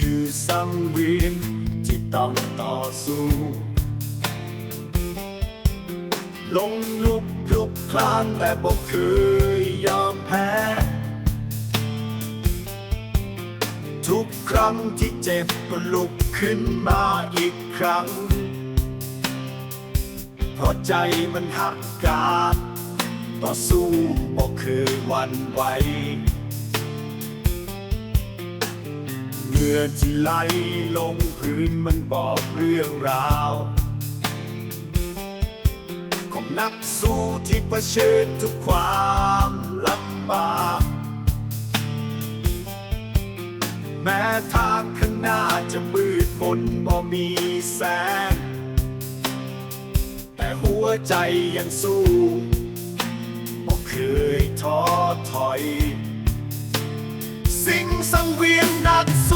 คือสังเวียนที่ต้องต่อสู้ ลงลุกลุกคลานแต่บอกเคยยอมแพ้ ทุกครั้งที่เจ็บก็ลุกขึ้นมาอีกครั้ง เพราะใจมันหักกาดต่อสู้บอกคือวันไหว เมื่อที่ไหลลงพื้นมันบอกเรื่องราวของนักสู้ที่เผชิญทุกความลำบากแม้ทางข้างหน้าจะมืดมนบ่มีแสง แต่หัวใจยังสู้บ่เคยท้อถอย สิ่งสังเวียนนักสู้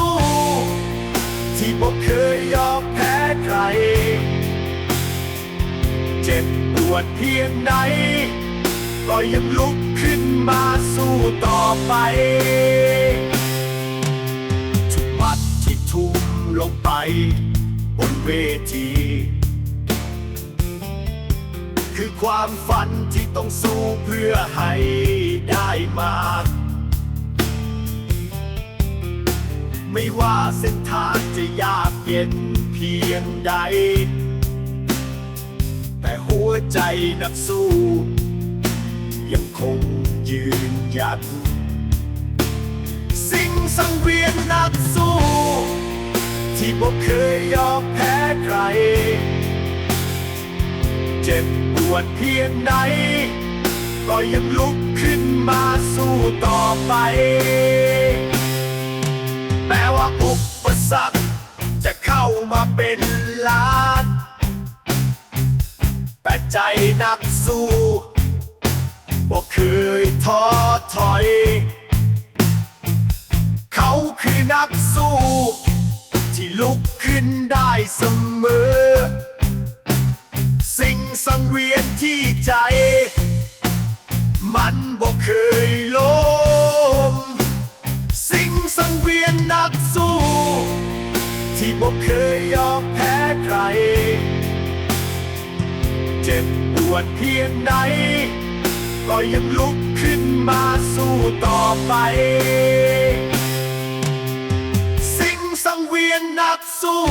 ดเพียงไหนก็ยังลุกขึ้นมาสู้ต่อไป ทุกหมัดที่ทุ่มลงไป บนเวที คือความฝันที่ต้องสู้เพื่อให้ได้มาไม่ว่าเส้นทางจะยากเย็นเพียงใด หัวใจนักสู้ ยังคงยืนหยัด สิ่งสังเวียนนักสู้ ที่บ่เคยยอมแพ้ใคร เจ็บปวดเพียงไหน ก็ยังลุกขึ้นมาสู้ต่อไป แม้ว่าอุปสรรคจะเข้ามาเป็น ใจนักสู้บ่เคยท้อถอย เขาคือนักสู้ ที่ลุกขึ้นได้เสมอ สิ่งสังเวียนที่ใจ มันบ่เคยล้มสิ่งสังเวียนนักสู้ ที่บ่เคยยอมแพ้ใคร เจ็บปวดเพียงไหนก็ยังลุกขึ้นมาสู้ต่อไป สิ่งสังเวียนนักสู้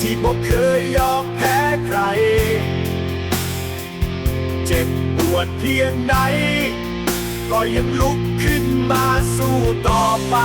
ที่บ่เคยยอมแพ้ใคร เจ็บปวดเพียงไหนก็ยังลุกขึ้นมาสู้ต่อไป